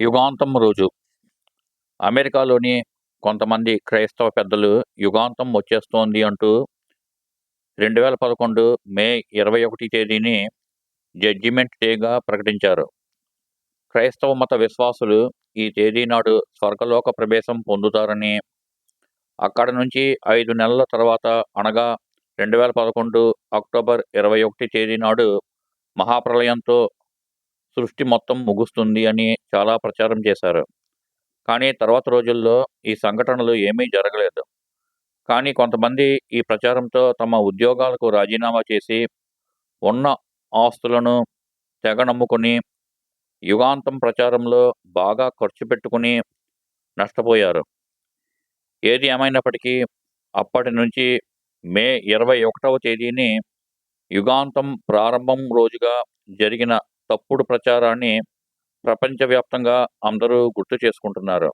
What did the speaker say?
యుగాంతం రోజు. అమెరికాలోని కొంతమంది క్రైస్తవ పెద్దలు యుగాంతం వచ్చేస్తోంది అంటూ రెండు వేల పదకొండు మే ఇరవై ఒకటి తేదీని జడ్జిమెంట్ డేగా ప్రకటించారు. క్రైస్తవ మత విశ్వాసులు ఈ తేదీ నాడు స్వర్గలోక ప్రవేశం పొందుతారని అక్కడ నుంచి ఐదు నెలల తర్వాత అనగా రెండు వేల పదకొండు అక్టోబర్ ఇరవై ఒకటి తేదీ నాడు మహాప్రలయంతో సృష్టి మొత్తం ముగుస్తుంది అని చాలా ప్రచారం చేశారు. కానీ తర్వాత రోజుల్లో ఈ సంఘటనలు ఏమీ జరగలేదు. కానీ కొంతమంది ఈ ప్రచారంతో తమ ఉద్యోగాలకు రాజీనామా చేసి ఉన్న ఆస్తులను తెగ నమ్ముకొని యుగాంతం ప్రచారంలో బాగా ఖర్చు పెట్టుకుని నష్టపోయారు. ఏది ఏమైనప్పటికీ అప్పటి నుంచి మే ఇరవై ఒకటవ తేదీని యుగాంతం ప్రారంభం రోజుగా జరిగిన తప్పుడు ప్రచారాన్ని ప్రపంచవ్యాప్తంగా అందరూ గుర్తు చేసుకుంటున్నారు.